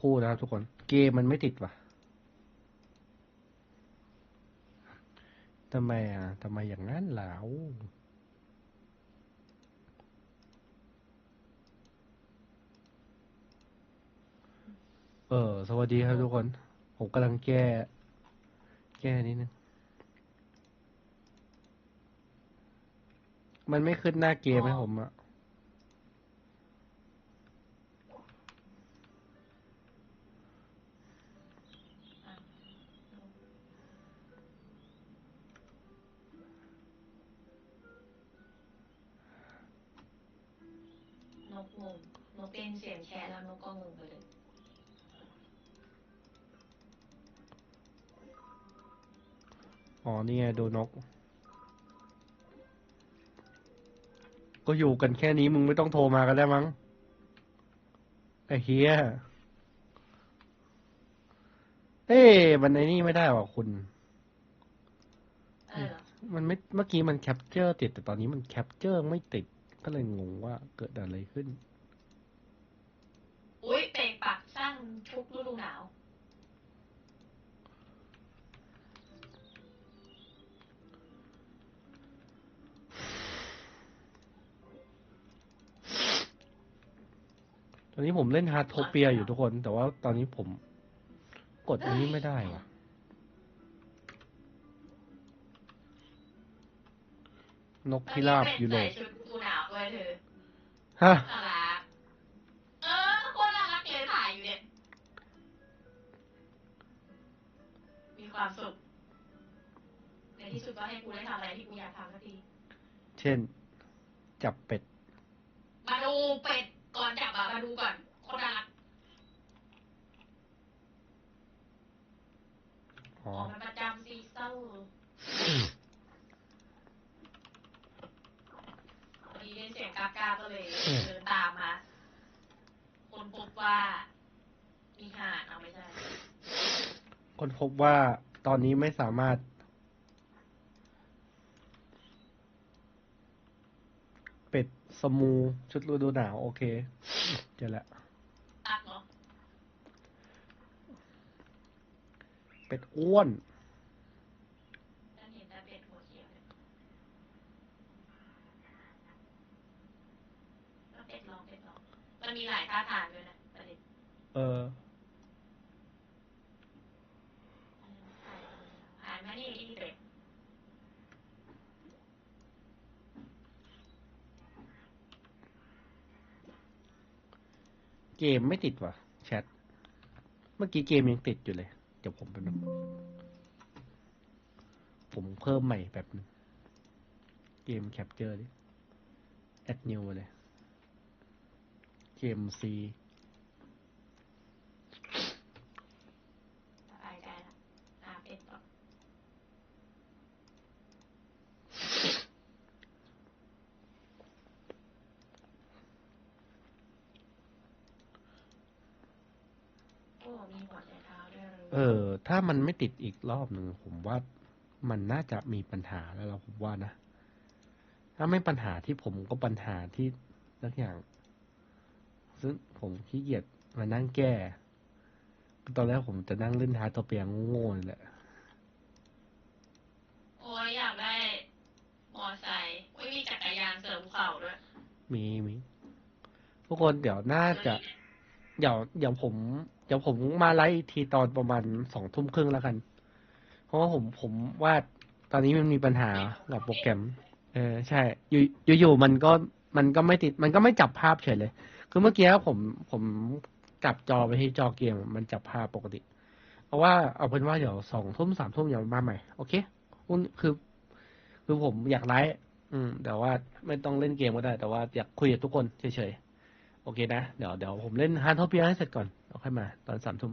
คู่นะครับทุกคน เกมมันไม่ติดวะทำไมอะทำไมอย่างนั้นล่ะเออ สวัสดีครับทุกคน ผมกำลังแก้ แก้นิดนึง มันไม่ขึ้นหน้าเกมให้ผมอะ น กงงนกเป็นเสียงแชร์แล้วนกก็งงไปเลยอ๋อนี่ไงดูนก ก็อยู่กันแค่นี้มึงไม่ต้องโทรมากันได้มั้งไอ้เฮียเอ้มันไอ้นี่ไม่ได้ว่ะคุณ มันไม่เมื่อกี้มันแคปเจอร์ติดแต่ตอนนี้มันแคปเจอร์ไม่ติด ก็เลยงงว่าเกิดอะไรขึ้น อุ้ยเปกปักสร้างทุกฤดูหนาว ตอนนี้ผมเล่นฮาร์ดโทเปียอยู่ทุกคน แต่ว่าตอนนี้ผมกดอันนี้ไม่ได้ว่ะนกพิราบยุโรใส่ปชุดฤดูหนาวด้ วยเธอฮะน่ารักเออโคนน่ารักเลยถ่ายอยู่เนี่ย มีความสุข ในที่สุดก็ให้กูได้ทำอะไรที่กูอยากทำสักที เช่น จับเป็ด มาดูเป็ดก่อนจับอะมาดูก่อนโคนน่ารักอ๋อ ของมันประจำซีซั่นพอดีได้ เสียงกากาก็เลยเดินตามมาคนพบว่า มีห่านเอาไม่ใช่ คนพบว่าตอนนี้ไม่สามารถ เป็ดสมูชุดฤดูหนาว โอเค เจอละตักเหรอเป็ดอ้วน ฉันเห็นแต่เป็ดหัวเขียวเนี่ยก็ เป็ดลองเป็ดลองมันมีหลายท่าทางด้วยนะประเด็นเออผ่านมานี่ที่เป็ดเกมไม่ติดว่ะ แชท เมื่อกี้เกมยังติดอยู่เลย เดี๋ยวผมไปบนึงผมเพิ่มใหม่แบบนึงเกมแคปเจอร์ดิแอดนิวเลย เกมซีสบายใจละอ่าเป็ดต่อโอ้มีหัวใจเท้าด้วยเออ ถ้ามันไม่ติดอีกรอบหนึ่งผมว่ามันน่าจะมีปัญหาแล้วเราผมว่านะ ถ้าไม่ปัญหาที่ผมก็ปัญหาที่สักอย่าง ซึ่งผมขี้เกียจมานั่งแก้ ตอนแรกผมจะนั่งเล่นฮาร์ดตัวเปียงโง่ๆนี่แหละ โอ้ยอยากได้ มอไซค์โอ้ยมีจักรยานเสริมเข่าด้วย มีมีทุกคนเดี๋ยวน่าจะ เดี๋ยวเดี๋ยวผม เดี๋ยวผมมาไลฟ์อีกทีตอนประมาณสองทุ่มครึ่งแล้วกัน เพราะว่าผมผมว่าตอนนี้มันมีปัญหากับโปรแกรม เออใช่ อยู่อยู่อยู่มันก็มันก็ไม่ติด มันก็ไม่จับภาพเฉยเลย คือเมื่อกี้ผมผมกลับจอไปที่จอเกมมันจับภาพปกติ เพราะว่าเอาเป็นว่าเดี๋ยวสองทุ่มสามทุ่มอย่ามาใหม่ โอเคคุณคือ คือผมอยากไลฟ์อืม แต่ว่าไม่ต้องเล่นเกมก็ได้ แต่ว่าอยากคุยกับทุกคนเฉยๆ โอเคนะ เดี๋ยวเดี๋ยวผมเล่นฮาร์ดทอเปียให้เสร็จก่อน เอาค่อยมาตอนสามทุ่ม